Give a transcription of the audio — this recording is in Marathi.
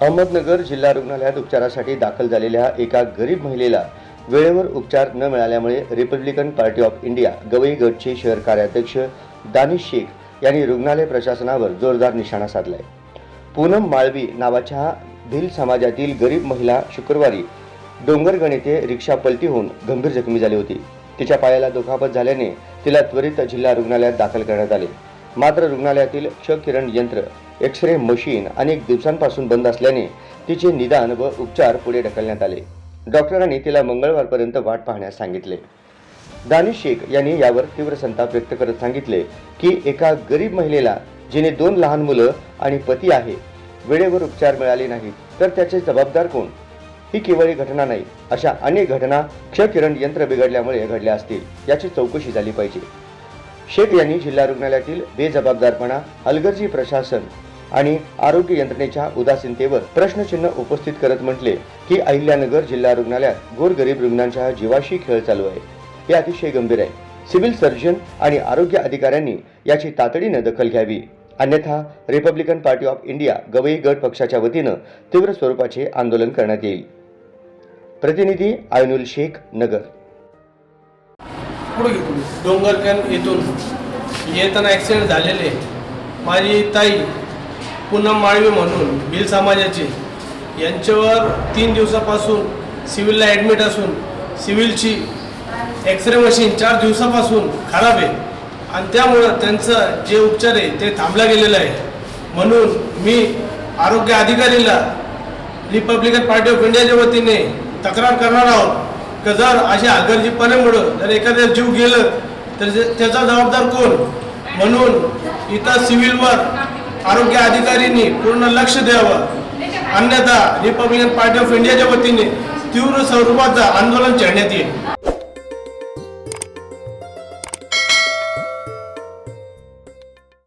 अहमदनगर जिल्हा रुग्णालयात उपचारासाठी दाखल झालेल्या एका गरीब महिलेला वेळेवर उपचार न मिळाल्यामुळे Republican party of India Gavai गटचे शहर कार्याध्यक्ष दानिश शेख यांनी रुग्णालय प्रशासनावर जोरदार निशाणा साधलाय. पूनम माळवी नावाच्या भिल समाजातील गरीब महिला शुक्रवारी डोंगरगण येथे रिक्षा पलटी होऊन गंभीर जखमी झाली होती. तिच्या पायाला दुखापत झाल्याने तिला त्वरित जिल्हा रुग्णालयात दाखल करण्यात आले. मात्र रुग्णालयातील क्ष किरण यंत्र एक्स रे मशीन अनेक दिवसांपासून बंद असल्याने तिचे निदान व उपचार पुढे ढकलण्यात आले. डॉक्टरांनी तिला मंगळवारपर्यंत वाट पाहण्यास सांगितले. दानिश शेख यांनी यावर तीव्र संताप व्यक्त करत सांगितले की एका गरीब महिलेला जिने दोन लहान मुलं आणि पती आहे वेळेवर उपचार मिळाले नाहीत तर त्याचे जबाबदार कोण? ही केवळ घटना नाही अशा अनेक घटना क्ष किरण यंत्र बिघडल्यामुळे घडल्या असतील याची चौकशी झाली पाहिजे. शेख यांनी जिल्हा रुग्णालयातील बेजबाबदारपणा हलगर्जी प्रशासन आणि आरोग्य यंत्रणेच्या उदासीनतेवर प्रश्नचिन्ह उपस्थित करत म्हटले की अहिल्यानगर जिल्हा रुग्णालयात गोरगरीब रुग्णांच्या जीवाशी खेळ चालू आहे. हे अतिशय गंभीर आहे. सिव्हिल सर्जन आणि आरोग्य अधिकाऱ्यांनी याची तातडीनं दखल घ्यावी. अन्यथा Republican party of India Gavai गट पक्षाच्या वतीनं तीव्र स्वरूपाचे आंदोलन करण्यात येईल. प्रतिनिधी आयनुल शेख नगर. डोंगरकन येथून. येताना ॲक्सिडेंट झालेले. माझी ताई पूनम माळवे म्हणून भिल समाजाची. यांच्यावर तीन दिवसापासून सिव्हिलला ॲडमिट असून सिव्हिलची एक्सरे मशीन चार दिवसापासून खराब आहे. आणि त्यामुळं त्यांचं जे उपचार आहे ते थांबला गेलेलं आहे. म्हणून मी आरोग्य अधिकारीला रिपब्लिकन पार्टी ऑफ इंडियाच्या वतीने तक्रार करणार आहोत. की जर अशा हलगर्जीपणामुळं जर एखाद्या जीव गेलं तर त्याचा जबाबदार कोण? म्हणून इथं सिव्हिलवर आरोग्य अधिकाऱ्यांनी पूर्ण लक्ष द्यावं. अन्यथा रिपब्लिकन पार्टी ऑफ इंडियाच्या वतीने तीव्र स्वरूपाचं आंदोलन छेडण्यात येईल.